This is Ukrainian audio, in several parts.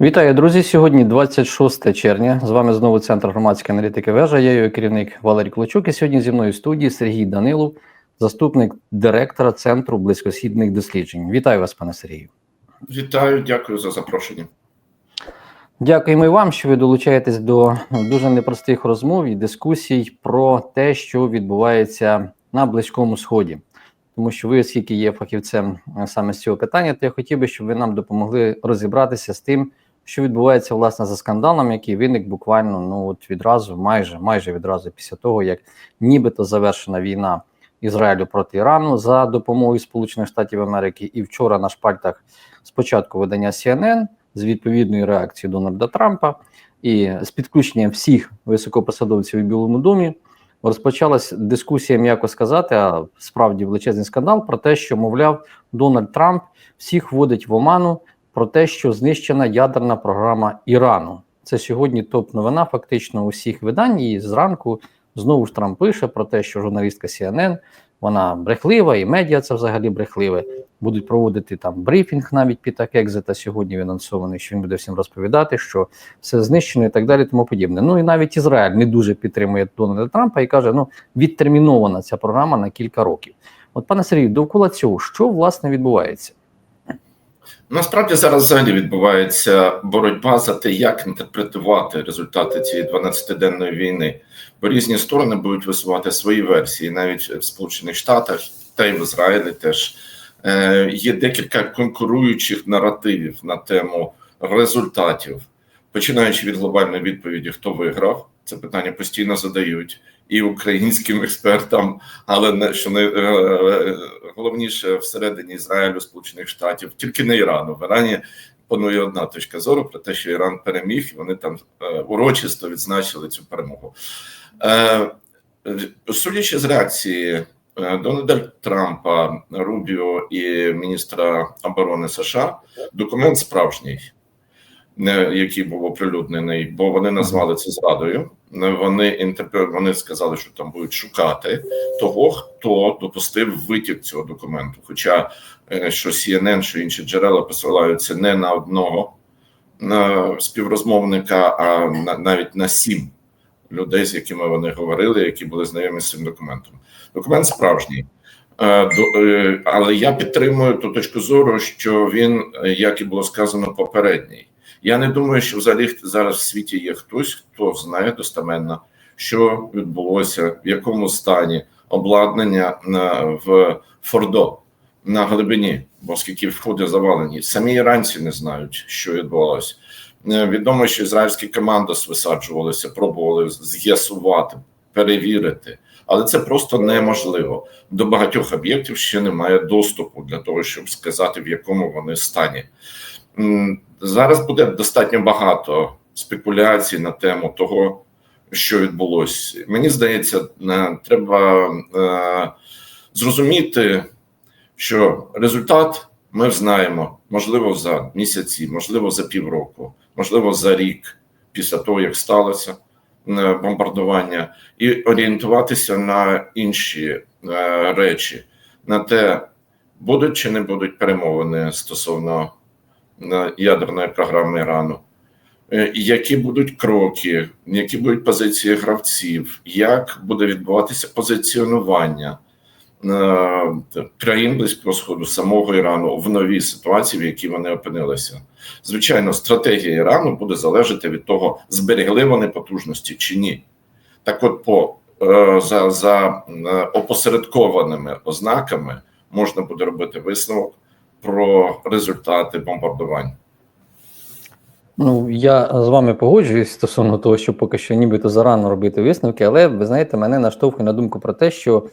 Вітаю, друзі. Сьогодні 26 червня. З вами знову центр громадської аналітики вежа. Я його керівник Валерій Клочук. І сьогодні зі мною в студії Сергій Данилов, заступник директора Центру близькосхідних досліджень. Вітаю вас, пане Сергію. Вітаю, дякую за запрошення. Дякуємо і вам, що ви долучаєтесь до дуже непростих розмов і дискусій про те, що відбувається на Близькому Сході. Тому що ви, оскільки є фахівцем е, саме з цього питання, то я хотів би, щоб ви нам допомогли розібратися з тим, що відбувається власне за скандалом, який виник буквально ну от відразу, майже майже відразу після того, як нібито завершена війна Ізраїлю проти Ірану за допомогою Сполучених Штатів Америки. І вчора на шпальтах спочатку видання CNN з відповідною реакцією Дональда Трампа і з підключенням всіх високопосадовців у Білому домі. Розпочалась дискусія, м'яко сказати, а справді величезний скандал про те, що, мовляв, Дональд Трамп всіх вводить в оману про те, що знищена ядерна програма Ірану. Це сьогодні топ-новина, фактично усіх видань. І зранку знову ж Трамп пише про те, що журналістка CNN, вона брехлива, і медіа це взагалі брехливе. Будуть проводити там брифінг навіть під так екзита. Сьогодні він анонсований, що він буде всім розповідати, що все знищено і так далі, тому подібне. Ну і навіть Ізраїль не дуже підтримує Дональда Трампа і каже: ну відтермінована ця програма на кілька років. От, пане Сергію, довкола цього, що власне відбувається? Насправді зараз взагалі відбувається боротьба за те, як інтерпретувати результати цієї 12-денної війни, бо різні сторони будуть висувати свої версії, навіть в Сполучених Штатах та й в Ізраїлі теж. Е, є декілька конкуруючих наративів на тему результатів, починаючи від глобальної відповіді, хто виграв. Це питання постійно задають і українським експертам, але не що не е, головніше всередині Ізраїлю, Сполучених Штатів, тільки не Ірану. В Ірані панує одна точка зору про те, що Іран переміг, і вони там е, урочисто відзначили цю перемогу. Е, Судячи з реакції Дональда Трампа, Рубіо і міністра оборони США, документ справжній який був оприлюднений, бо вони назвали це зрадою. Вони інтерпре... вони сказали, що там будуть шукати того, хто допустив витік цього документу. Хоча е, що CNN, що інші джерела посилаються не на одного на співрозмовника, а на навіть на сім людей, з якими вони говорили, які були знайомі з цим документом. Документ справжній. Е, але я підтримую ту точку зору, що він, як і було сказано, попередній. Я не думаю, що взагалі зараз в світі є хтось, хто знає достеменно, що відбулося, в якому стані обладнання на в Фордо на глибині, бо скільки входи завалені. Самі іранці не знають, що відбувалося. Е, відомо, що ізраїльські команди висаджувалися, пробували з'ясувати, перевірити, але це просто неможливо. До багатьох об'єктів ще немає доступу для того, щоб сказати, в якому вони стані. Зараз буде достатньо багато спекуляцій на тему того, що відбулося. Мені здається, е, треба е, зрозуміти, що результат ми знаємо, можливо, за місяці, можливо, за півроку, можливо, за рік після того, як сталося е, бомбардування, і орієнтуватися на інші речі, на те, будуть чи не будуть перемовини стосовно ядерної програми Ірану. Е, які будуть кроки, які будуть позиції гравців, як буде відбуватися позиціонування е, країн близького сходу самого Ірану в новій ситуації, в якій вони опинилися? Звичайно, стратегія Ірану буде залежати від того, зберегли вони потужності чи ні. Так, от, по е, за, за опосередкованими ознаками можна буде робити висновок про результати бомбардувань. Ну, я з вами погоджуюсь стосовно того, що поки що нібито зарано робити висновки, але ви знаєте, мене наштовхує на думку про те, що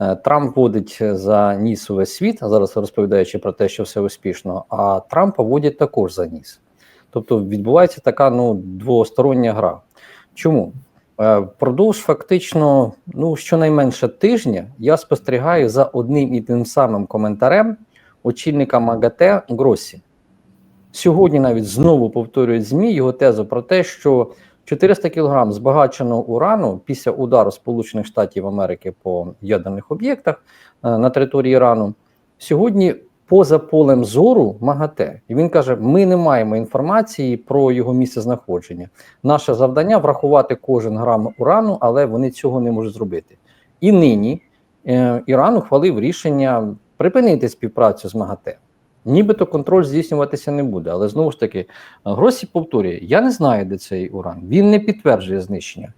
е, Трамп водить за ніс увесь світ, а зараз розповідаючи про те, що все успішно, а Трампа водять також за ніс. Тобто відбувається така ну, двостороння гра. Чому? Е, впродовж фактично, ну щонайменше тижня я спостерігаю за одним і тим самим коментарем очільника МАГАТЕ Гросі. Сьогодні навіть знову повторюють ЗМІ його тезу про те, що 400 кг збагаченого урану після удару Сполучених Штатів Америки по ядерних об'єктах е, на території Ірану сьогодні поза полем зору МАГАТЕ. І він каже: ми не маємо інформації про його місце знаходження. Наше завдання врахувати кожен грам урану, але вони цього не можуть зробити. І нині е, Іран ухвалив рішення припинити співпрацю з МАГАТЕ. Нібито контроль здійснюватися не буде, але знову ж таки, Гросі повторює: я не знаю, де цей уран. Він не підтверджує знищення.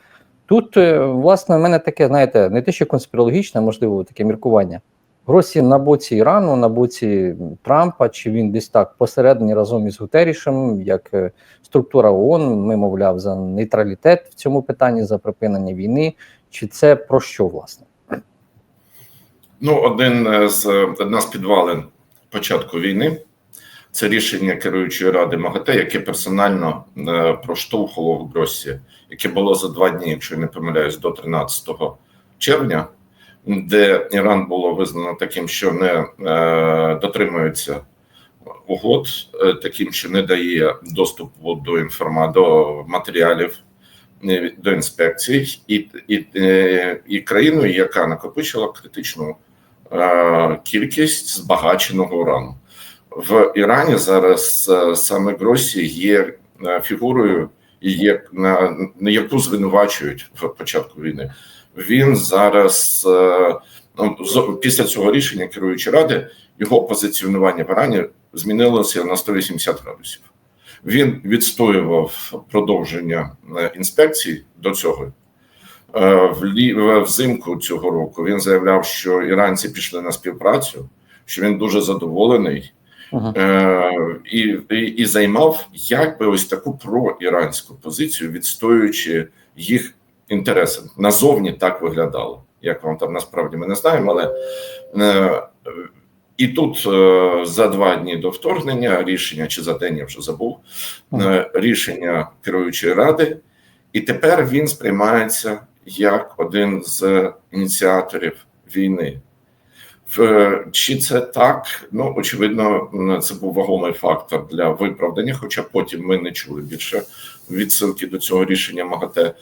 Тут, е, власне, в мене таке, знаєте, не те, що конспірологічне, можливо, таке міркування. Гросі на боці Ірану, на боці Трампа, чи він десь так посередині разом із Гутерішем, як е, структура ООН, ми, мовляв, за нейтралітет в цьому питанні, за припинення війни. Чи це про що, власне? Ну, один е, з одна з підвалин початку війни це рішення керуючої ради МАГАТЕ, яке персонально е, проштовхувало в Гросі, яке було за два дні, якщо не помиляюсь, до 13 червня, де Іран було визнано таким, що не е, дотримується угод, е, таким, що не дає доступу до інформа до матеріалів. е, До інспекцій і, і, е, і країною, яка накопичила критичну е, кількість збагаченого урану. В Ірані зараз е, саме Гросі є е, фігурою, є на, яку звинувачують в початку війни. Він зараз е, ну, після цього рішення керуючої ради його позиціонування в Ірані змінилося на 180 градусів. Він відстоював продовження е, інспекцій до цього. Е, взимку цього року він заявляв, що іранці пішли на співпрацю, що він дуже задоволений е, і, і, і займав якби ось таку проіранську позицію, відстоюючи їх інтереси. Назовні так виглядало. Як вам там насправді ми не знаємо, але е, і тут е, за два дні до вторгнення рішення чи за день я вже забув е, рішення керуючої ради, і тепер він сприймається як один з ініціаторів війни. Чи це так? Ну очевидно, це був вагомий фактор для виправдання, хоча потім ми не чули більше відсилки до цього рішення МАГАТЕ.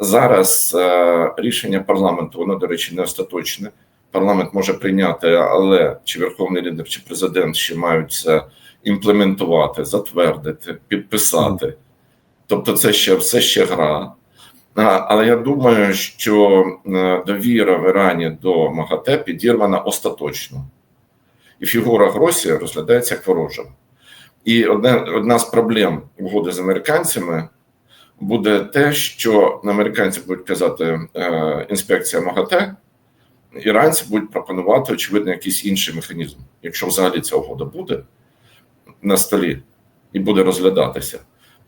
Зараз е, рішення парламенту, воно, до речі, не остаточне. Парламент може прийняти, але чи верховний лідер, чи президент ще мають це імплементувати, затвердити, підписати. Тобто, це ще все ще гра. Але я думаю, що е, довіра в Ірані до МАГАТЕ підірвана остаточно, і фігура Гросі розглядається як ворожа. І одне, одна з проблем угоди з американцями буде те, що американці будуть казати е, інспекція МАГАТЕ, іранці будуть пропонувати, очевидно, якийсь інший механізм. Якщо взагалі ця угода буде на столі і буде розглядатися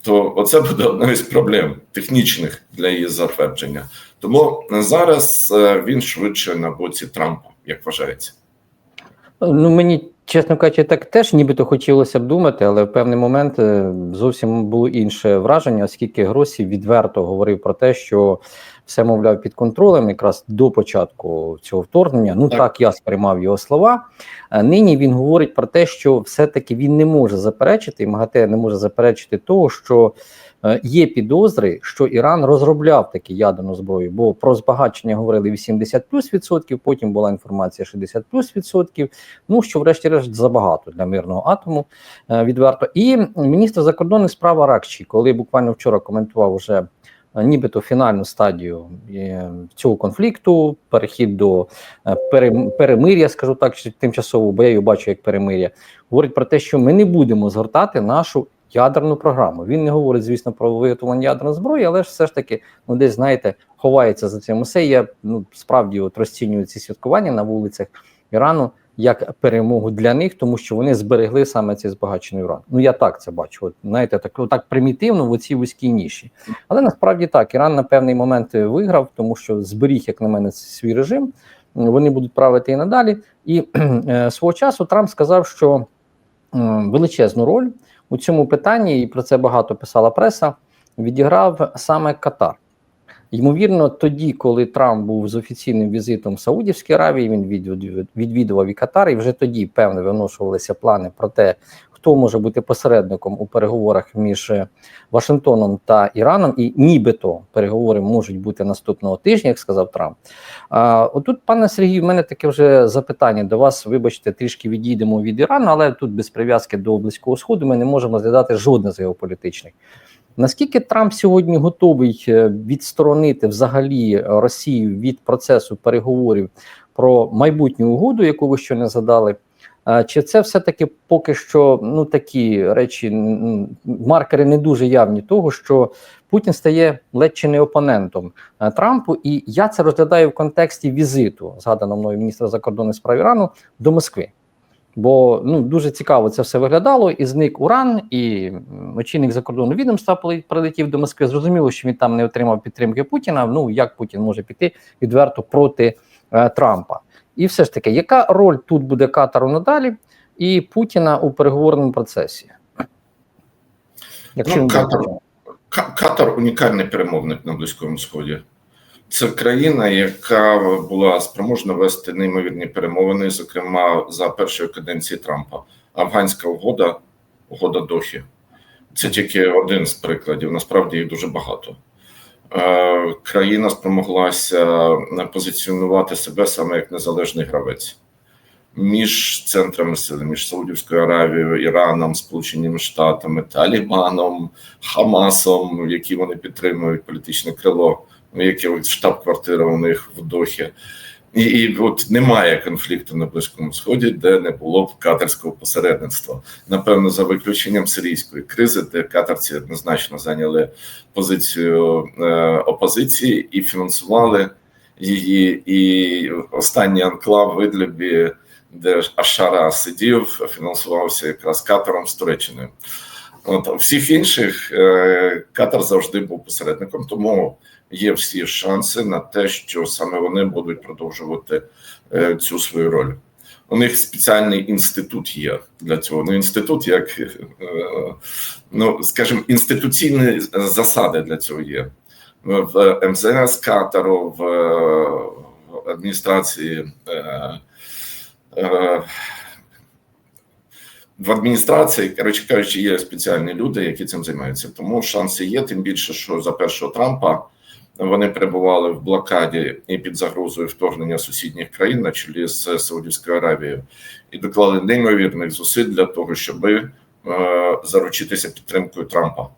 то оце буде одна із проблем технічних для її затвердження. Тому зараз е, він швидше на боці Трампа, як вважається. Ну мені, чесно кажучи, так теж нібито хотілося б думати, але в певний момент е, зовсім було інше враження, оскільки Гросі відверто говорив про те, що все, мовляв, під контролем, якраз до початку цього вторгнення. Ну так, Так. я сприймав його слова. А нині він говорить про те, що все-таки він не може заперечити, і МАГАТЕ не може заперечити того, що е, є підозри, що Іран розробляв таку ядерну зброю, бо про збагачення говорили 80 плюс відсотків, потім була інформація 60 плюс відсотків. Ну що, врешті-решт, забагато для мирного атому е, відверто. І міністр закордонних справ Аракчі, коли буквально вчора коментував вже е, нібито фінальну стадію е, цього конфлікту, перехід до е, перемир'я, скажу так, чи тимчасово, бо я його бачу як перемир'я, говорить про те, що ми не будемо згортати нашу. Ядерну програму. Він не говорить, звісно, про виготовлення ядерної зброї, але ж все ж таки, ну десь знаєте, ховається за цим усе. Я ну справді от розцінюю ці святкування на вулицях Ірану як перемогу для них, тому що вони зберегли саме цей збагачений уран. Ну я так це бачу. От знаєте, так так примітивно в оцій вузькій ніші. Але насправді так, Іран на певний момент виграв, тому що зберіг, як на мене, свій режим. Вони будуть правити і надалі. І е, свого часу Трамп сказав, що величезну роль у цьому питанні, і про це багато писала преса, відіграв саме Катар. Ймовірно, тоді, коли Трамп був з офіційним візитом в Саудівській Аравії, він відвідував і Катар, і вже тоді певно виношувалися плани про те, хто може бути посередником у переговорах між е, Вашингтоном та Іраном, і нібито переговори можуть бути наступного тижня, як сказав Трамп. А, отут, пане Сергію, в мене таке вже запитання до вас. Вибачте, трішки відійдемо від Ірану, але тут без прив'язки до близького сходу ми не можемо розглядати жодне з геополітичних. Наскільки Трамп сьогодні готовий е, відсторонити взагалі Росію від процесу переговорів про майбутню угоду, яку ви ще не задали? Чи це все-таки поки що ну такі речі, маркери не дуже явні того, що Путін стає ледь чи не опонентом е, Трампу, і я це розглядаю в контексті візиту, згаданого мною міністра закордонних справ Ірану до Москви. Бо ну дуже цікаво це все виглядало, і зник Уран, і очільник закордонного відомства прилетів до Москви. Зрозуміло, що він там не отримав підтримки Путіна. Ну як Путін може піти відверто проти е, Трампа? І все ж таки, яка роль тут буде Катару надалі і Путіна у переговорному процесі? Якщо Ну, Катар- Катар унікальний перемовник на Близькому Сході. Це країна, яка була спроможна вести неймовірні перемовини, зокрема за першої каденції Трампа. Афганська угода, угода Дохі. Це тільки один з прикладів. Насправді їх дуже багато. Е, Країна спромоглася позиціонувати себе саме як незалежний гравець між центрами сили, між Саудівською Аравією, Іраном, Сполученими Штатами, Талібаном, Хамасом, які вони підтримують політичне крило, ну, яке штаб-квартира у них в Дохі. І, і от немає конфлікту на Близькому Сході, де не було б катарського посередництва. Напевно, за виключенням сирійської кризи, де катарці однозначно зайняли позицію е, опозиції і фінансували її. І останній анклав в Ідлібі, де Ашара сидів, фінансувався якраз Катаром з Туреччиною. От всіх інших е, Катар завжди був посередником, тому є всі шанси на те, що саме вони будуть продовжувати е, цю свою роль. У них спеціальний інститут є для цього. Ну, інститут, як е, ну скажімо, інституційні засади для цього є в МЗС Катару, в, адміністрації. Е, в адміністрації, коротше кажучи, є спеціальні люди, які цим займаються. Тому шанси є. Тим більше, що за першого Трампа вони перебували в блокаді і під загрозою вторгнення сусідніх країн на чолі з Саудівською Аравією, і доклали неймовірних зусиль для того, щоб е, заручитися підтримкою Трампа.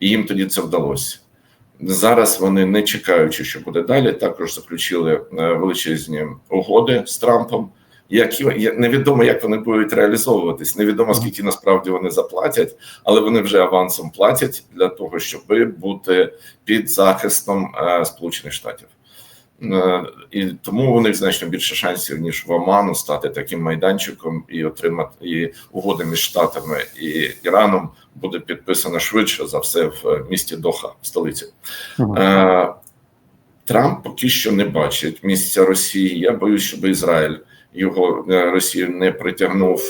І їм тоді це вдалося. Зараз вони, не чекаючи, що буде далі, також заключили е, величезні угоди з Трампом. Які невідомо, як вони будуть реалізовуватись, невідомо скільки насправді вони заплатять, але вони вже авансом платять для того, щоб бути під захистом е, Сполучених Штатів. Е, і тому у них значно більше шансів ніж в Оману стати таким майданчиком і отримати і угода між Штатами і Іраном буде підписана швидше за все в місті Доха, столиці. Мгм. Е, Трамп поки що не бачить місця Росії. Я боюсь, щоб Ізраїль його е, Росію не притягнув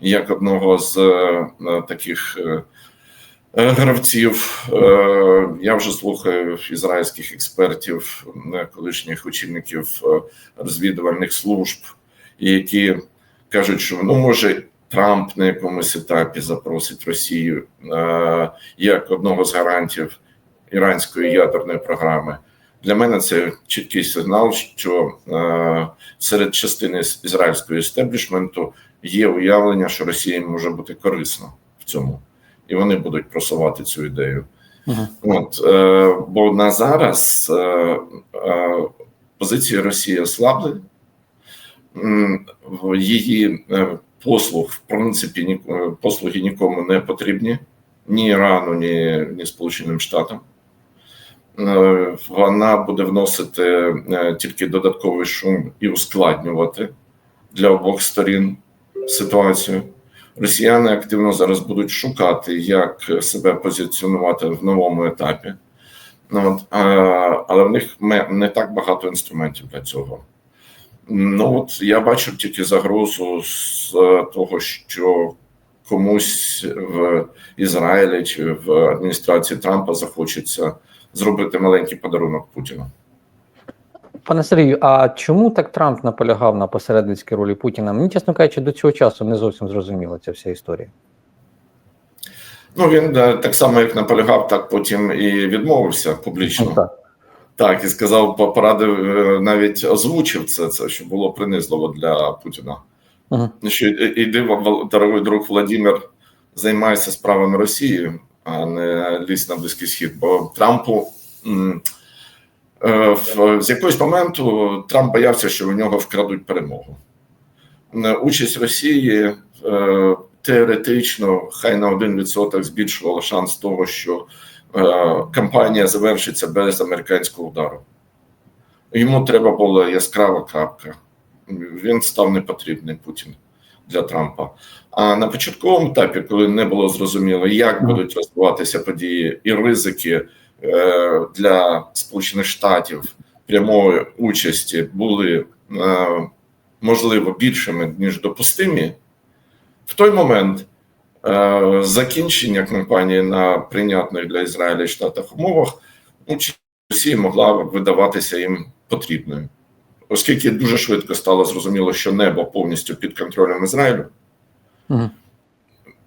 як одного з е, таких е, гравців. Я вже слухаю ізраїльських експертів, колишніх очільників розвідувальних служб, які кажуть, що ну може. Трамп на якомусь етапі запросить Росію е, як одного з гарантів іранської ядерної програми. Для мене це чіткий сигнал, що е, серед частини ізраїльського істеблішменту є уявлення, що Росія їм може бути корисна в цьому, і вони будуть просувати цю ідею. Мгм. От е, бо на зараз е, е, позиції Росії ослабли, її е, послуг, в принципі, ні, е, послуги нікому не потрібні, ні Ірану, ні, ні Сполученим Штатам. Е, Вона буде вносити е, тільки додатковий шум і ускладнювати для обох сторін ситуацію. Росіяни активно зараз будуть шукати, як себе позиціонувати в новому етапі. Ну, от, а, але в них не так багато інструментів для цього. Ну от я бачу тільки загрозу з е, того, що комусь в Ізраїлі чи в адміністрації Трампа захочеться зробити маленький подарунок Путіну. Пане Сергію, а чому так Трамп наполягав на посередницькій ролі Путіна? Мені, чесно кажучи, до цього часу не зовсім зрозуміла ця вся історія. Ну він е, так само, як наполягав, так потім і відмовився публічно. Так. Так, і сказав, по- порадив, е, навіть озвучив це, це що було принизливо для Путіна. Угу. Що іди, дорогой друг Владимир, займайся справами Росії, а не лізь на Близький Схід. Бо Трампу е, з якогось моменту Трамп боявся, що у нього вкрадуть перемогу. Е, Участь Росії е, теоретично хай на 1% збільшувала шанс того, що кампанія завершиться без американського удару. Йому треба була яскрава крапка. Він став непотрібний Путін для Трампа. А на початковому етапі, коли не було зрозуміло, як будуть розвиватися події і ризики е, для Сполучених Штатів прямої участі були е, можливо більшими ніж допустимі, в той момент е, закінчення кампанії на прийнятних для Ізраїля і Штатах умовах участь Росії могла видаватися їм потрібною. Оскільки дуже швидко стало зрозуміло, що небо повністю під контролем Ізраїлю, Угу.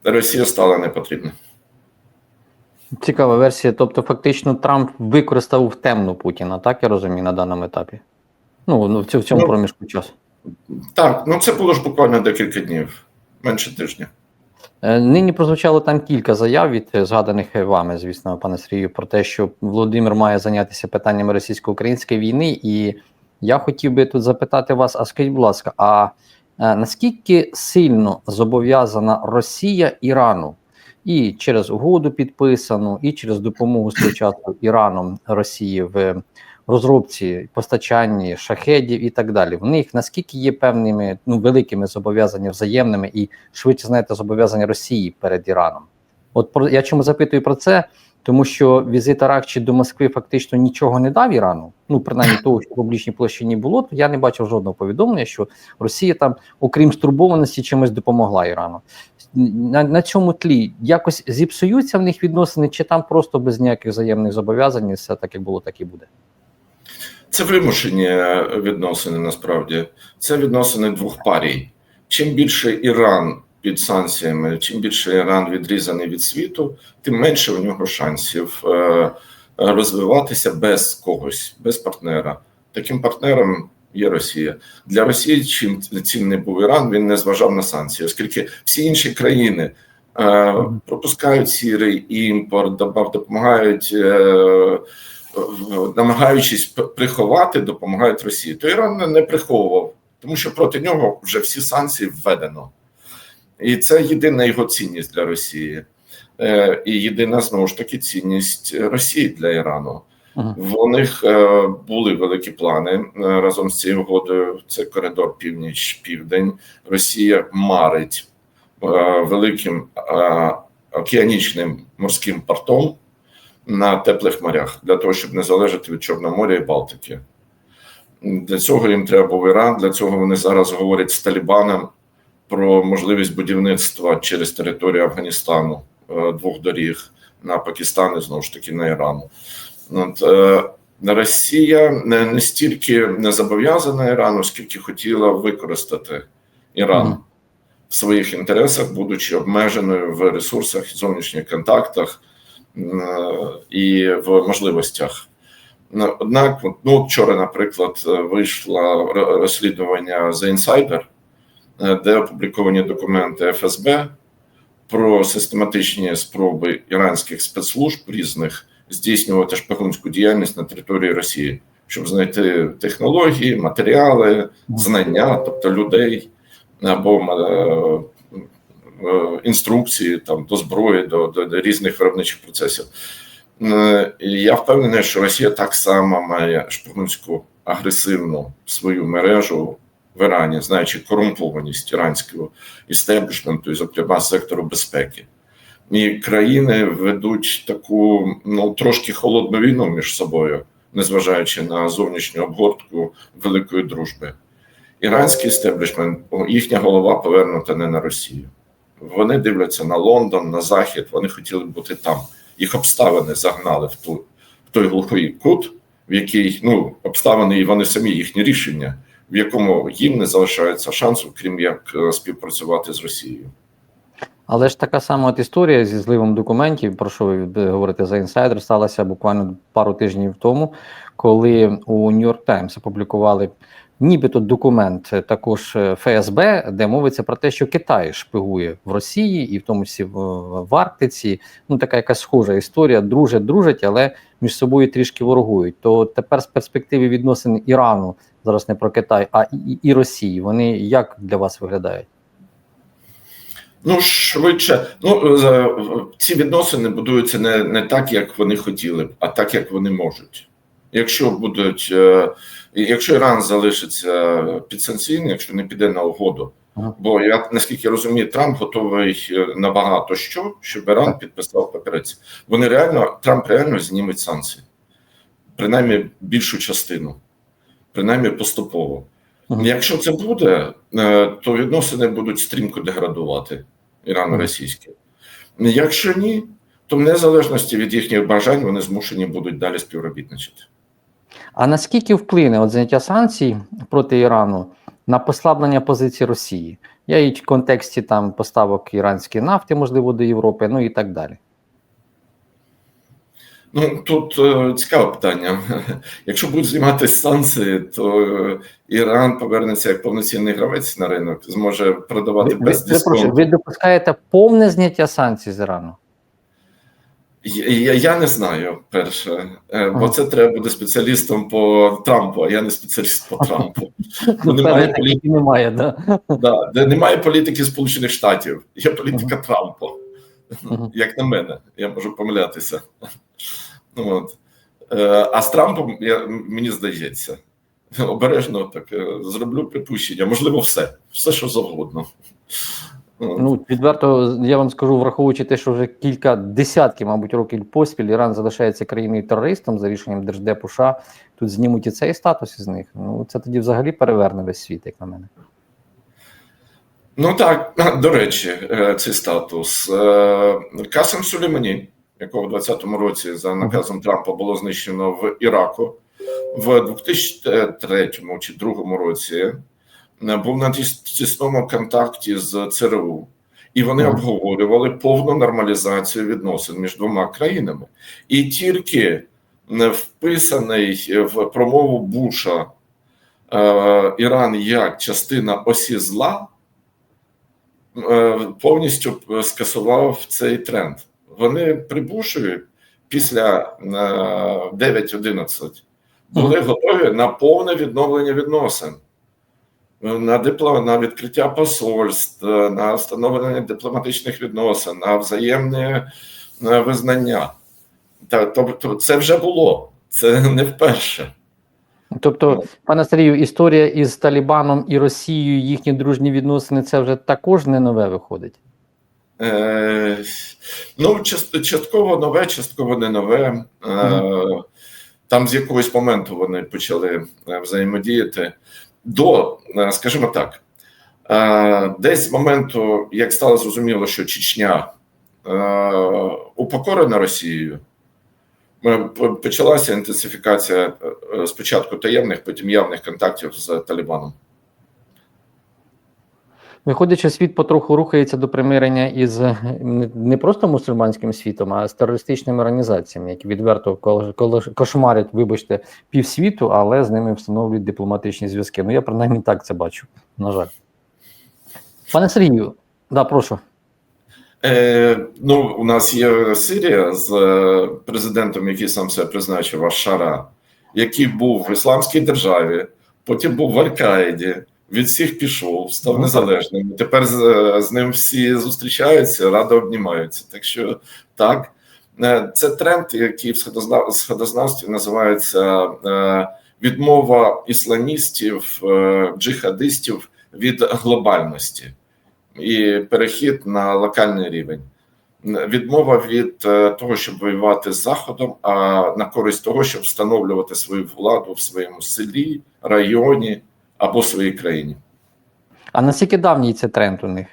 Росія стала непотрібна. Цікава версія. Тобто, фактично, Трамп використав в темну Путіна, так я розумію, на даному етапі. Ну, ну в цьому, Ну, проміжку часу. Так, ну це було ж буквально декілька днів, менше тижня. Е, Нині прозвучало там кілька заяв від е, згаданих вами, звісно, пане Сергію, про те, що Володимир має зайнятися питаннями російсько-української війни. І я хотів би тут запитати вас: а скажіть, будь ласка, а е, наскільки сильно зобов'язана Росія Ірану і через угоду підписану, і через допомогу спочатку Іраном Росії в розробці, постачанні шахедів і так далі? В них наскільки є певними ну великими зобов'язаннями взаємними і швидше знаєте зобов'язання Росії перед Іраном. От про я чому запитую про це, тому що візит Аракчі до Москви фактично нічого не дав Ірану. Ну принаймні того, що в публічній площині було, то я не бачив жодного повідомлення, що Росія там, окрім стурбованості, чимось допомогла Ірану. На, на цьому тлі якось зіпсуються в них відносини, чи там просто без ніяких взаємних зобов'язань, все так як було, так і буде. Це вимушені відносини насправді. Це відносини двох парій. Чим більше Іран під санкціями, чим більше Іран відрізаний від світу, тим менше у нього шансів е, розвиватися без когось, без партнера. Таким партнером є Росія. Для Росії, чим цінний був Іран, він не зважав на санкції, оскільки всі інші країни е, пропускають сірий імпорт, допомагають. Е, намагаючись приховати, допомагають Росії. То Іран не приховував, тому що проти нього вже всі санкції введено. І це єдина його цінність для Росії. Е, І єдина знову ж таки цінність Росії для Ірану. Ага. В них е, були великі плани е, разом з цією угодою. Це коридор північ-південь. Росія марить великим океанічним морським портом на теплих морях для того, щоб не залежати від Чорного моря і Балтики. Для цього їм треба був Іран. Для цього вони зараз говорять з Талібаном про можливість будівництва через територію Афганістану е, двох доріг на Пакистан і знову ж таки на Іран. От, е, Росія не, не стільки не зобов'язана Ірану, скільки хотіла використати Іран Мгм. в своїх інтересах, будучи обмеженою в ресурсах, зовнішніх контактах і в можливостях. Ну, Однак, ну вчора, наприклад, е, вийшло розслідування The Insider, е, де опубліковані документи ФСБ про систематичні спроби іранських спецслужб різних здійснювати шпигунську діяльність на території Росії, щоб знайти технології, матеріали, знання, тобто людей або е, е, інструкції там до зброї, до, до, до різних виробничих процесів. Е, Я впевнений, що Росія так само має шпигунську агресивну свою мережу в Ірані, знаючи корумпованість іранського істеблішменту, і, зокрема, сектору безпеки. І країни ведуть таку ну трошки холодну війну між собою, незважаючи на зовнішню обгортку великої дружби. Іранський істеблішмент, їхня голова повернута не на Росію. Вони дивляться на Лондон, на Захід. Вони хотіли бути там. Їх обставини загнали в ту в той глухий кут, в якій ну обставини і вони самі їхні рішення, в якому їм не залишається шансу, крім як е, співпрацювати з Росією. Але ж така сама от історія зі зливом документів, про що ви е, говорите за інсайдер, сталася буквально пару тижнів тому, коли у Нью-Йорк Таймс опублікували нібито документ е, також е, ФСБ, де мовиться про те, що Китай шпигує в Росії і в тому числі в, Арктиці. Ну така якась схожа історія. Дружать, дружать, але між собою трішки ворогують. То тепер з перспективи відносин Ірану зараз не про Китай, а і, і Росії. Вони як для вас виглядають? Ну, швидше, ну ці відносини будуються не, не так, як вони хотіли б, а так, як вони можуть. Якщо будуть, е, якщо Іран залишиться підсанкційний, якщо не піде на угоду, Ага. бо я наскільки розумію, Трамп готовий е, на багато що, щоб Іран підписав папірець. Вони реально Трамп реально зніметь санкції, принаймні більшу частину, принаймні поступово. Якщо це буде, е, то відносини будуть стрімко деградувати ірано-російські. Якщо ні, то в незалежності від їхніх бажань вони змушені будуть далі співробітничати. А наскільки вплине от зняття санкцій проти Ірану на послаблення позиції Росії? Я і в контексті там поставок іранської нафти, можливо, до Європи, ну і так далі. Ну тут е, цікаве питання. Якщо будуть зніматися санкції, то е, Іран повернеться як повноцінний гравець на ринок, зможе продавати Ви, ви, без дисконту. ви допускаєте повне зняття санкцій з Ірану? Я, я, не знаю перше, е, бо це треба буде спеціалістом по Трампу, а я не спеціаліст по Трампу. Ну, немає певне, полі- таких і немає, да? Да, де немає політики Сполучених Штатів, є політика Трампа. Мгм. Як на мене, я можу помилятися. Ну, От. Е, А з Трампом я, мені здається, обережно так е, зроблю припущення, можливо, все, все, що завгодно. Ну, відверто, я вам скажу, враховуючи те, що вже кілька десятків, мабуть, років поспіль Іран залишається країною терористом за рішенням Держдепу США, тут знімуть і цей статус із них. Ну, це тоді взагалі переверне весь світ, як на мене. Ну так, до речі, е, цей статус. Е, Касем Сулеймані, якого в 2020 році за наказом Трампа було знищено в Іраку, в 2003 чи 2002 році був на тіс- тісному контакті з ЦРУ, і вони обговорювали повну нормалізацію відносин між двома країнами. І тільки вписаний в промову Буша е, Іран як частина осі зла е, повністю е, скасував цей тренд. Вони при Бушеві після е, 9-11 були готові на повне відновлення відносин. Е, На дипло, на відкриття посольств, на встановлення дипломатичних відносин, на взаємне визнання. Тобто, це вже було, це не вперше. Тобто, пане Сергію, історія із Талібаном і Росією, їхні дружні відносини, це вже також не нове виходить. Е, ну, частково нове, частково не нове. Е, там з якогось моменту вони почали е, взаємодіяти. До, е, скажімо так, е, десь з моменту, як стало зрозуміло, що Чечня е, упокорена Росією, почалася інтенсифікація спочатку таємних, потім явних контактів з Талібаном. Виходячи, світ потроху рухається до примирення із е, не- просто мусульманським світом, а з терористичними організаціями, які відверто кошмарять, вибачте, півсвіту, але з ними встановлюють дипломатичні зв'язки. Ну я принаймні так це бачу. На жаль, пане Сергію, да, прошу. Е, ну, у нас є Сирія з е, президентом, який сам себе призначив Ашара, який був в ісламській державі, потім був в Аль-Каїді, від всіх пішов, став Ну, незалежним. Тепер з, з ним всі зустрічаються, радо обнімаються. Так що так, Е, це тренд, який в сходознавстві називається е, відмова ісламістів, е, джихадистів від глобальності і перехід на локальний рівень. Відмова від е, того, щоб воювати з Заходом, а на користь того, щоб встановлювати свою владу в своєму селі, районі або своїй країні. А наскільки давній це тренд у них?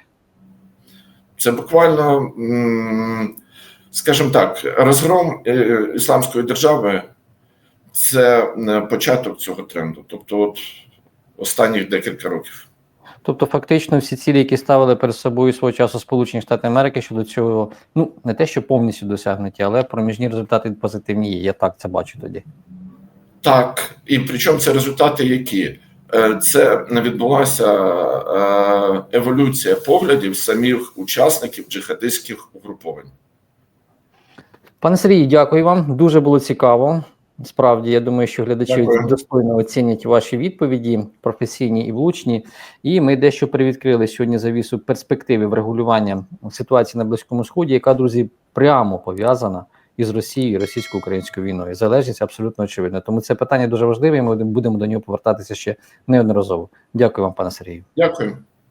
Це буквально, скажімо так, розгром е, ісламської держави це е, початок цього тренду. Тобто, от останніх декілька років. Тобто, фактично, всі цілі, які ставили перед собою свого часу Сполучені Штати Америки щодо цього, ну не те, що повністю досягнуті, але проміжні результати позитивні є. Я так це бачу тоді. Так, і причому це результати які? Е, Це відбулася е, еволюція поглядів самих учасників джихадистських угруповань. Пане Сергію, дякую вам. Дуже було цікаво. Справді, я думаю, що глядачі Дякую. достойно оцінять ваші відповіді, професійні і влучні. І ми дещо привідкрили сьогодні завісу перспективи врегулювання ситуації на Близькому Сході, яка, друзі, прямо пов'язана із Росією і російсько-українською війною. Залежність абсолютно очевидна. Тому це питання дуже важливе, і ми будемо до нього повертатися ще неодноразово. Дякую вам, пане Сергію. Дякую.